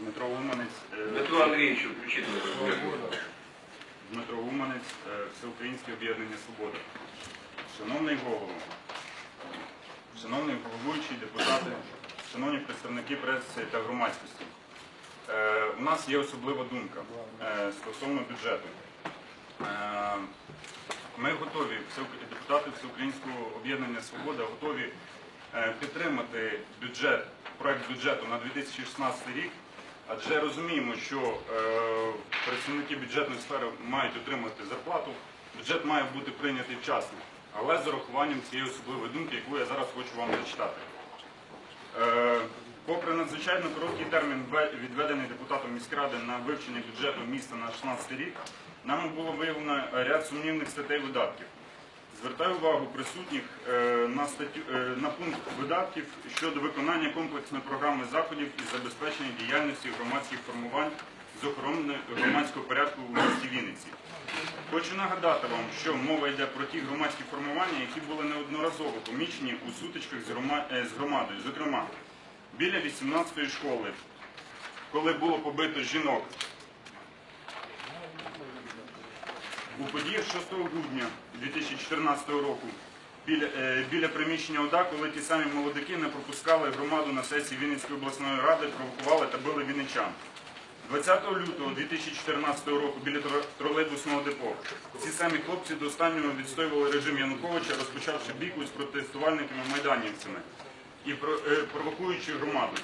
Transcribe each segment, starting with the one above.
Дмитро Уманець, е, Дмитро Андрійовичу, включіть. Дмитро Уманець, е, Всеукраїнське об'єднання Свобода. Шановний голово, шановний головуючий, депутати, шановні представники преси та громадськості. Е, У нас є особлива думка стосовно бюджету. Ми готові, депутати Всеукраїнського об'єднання Свобода готові підтримати бюджет, проект бюджету на 2016 рік, адже розуміємо, що е, працівники бюджетної сфери мають отримати зарплату. Бюджет має бути прийнятий вчасно, але з урахуванням цієї особливої думки, яку я зараз хочу вам зачитати. Е, Попри надзвичайно короткий термін, відведений депутатом міськради на вивчення бюджету міста на 16 рік, нами було виявлено ряд сумнівних статей видатків. Звертаю увагу присутніх е, на, статтю, е, на пункт видатків щодо виконання комплексної програми заходів із забезпечення діяльності громадських формувань з охорони громадського порядку у місті Вінниці. Хочу нагадати вам, що мова йде про ті громадські формування, які були неодноразово помічені у сутичках з, е, з громадою. Зокрема, біля 18-ї школи, коли було побито жінок. У подіях 6 грудня 2014 року біля, е, біля приміщення ОДА, коли ті самі молодики не пропускали громаду на сесії Вінницької обласної ради, провокували та били вінничан. 20 лютого 2014 року біля тролейбусного депо ці самі хлопці до останнього відстоювали режим Януковича, розпочавши бійку з протестувальниками майданівцями і е, провокуючи громаду.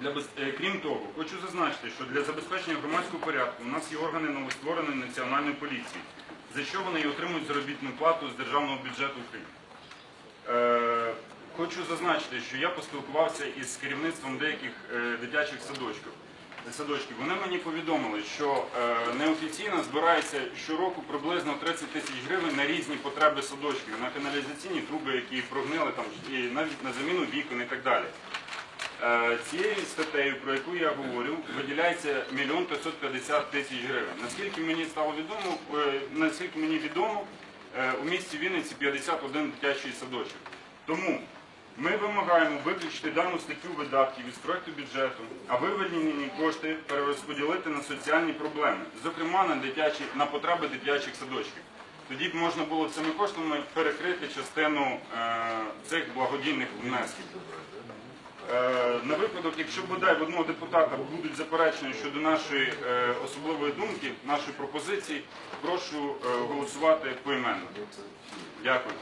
Для без- е, Крім того, хочу зазначити, що для забезпечення громадського порядку у нас є органи новоствореної національної поліції, за що вони і отримують заробітну плату з державного бюджету України. Е, Хочу зазначити, що я поспілкувався із керівництвом деяких е, дитячих садочків. Садочків. Вони мені повідомили, що е, неофіційно збирається щороку приблизно 30 тисяч гривень на різні потреби садочків, на каналізаційні труби, які прогнили там, і навіть на заміну вікон і так далі. Е, Цією статтею, про яку я говорю, виділяється 1 550 тисяч гривень. Наскільки мені стало відомо, е, наскільки мені відомо, е, у місті Вінниці 51 дитячий садочок. Тому ми вимагаємо виключити дану статтю видатків із проекту бюджету, а виведені кошти перерозподілити на соціальні проблеми, зокрема на дитячі на потреби дитячих садочків. Тоді б можна було цими коштами перекрити частину е, цих благодійних внесків. Е, На випадок, якщо бодай в одного депутата будуть заперечення щодо нашої е, особливої думки, нашої пропозиції, прошу е, голосувати поіменно. Дякую.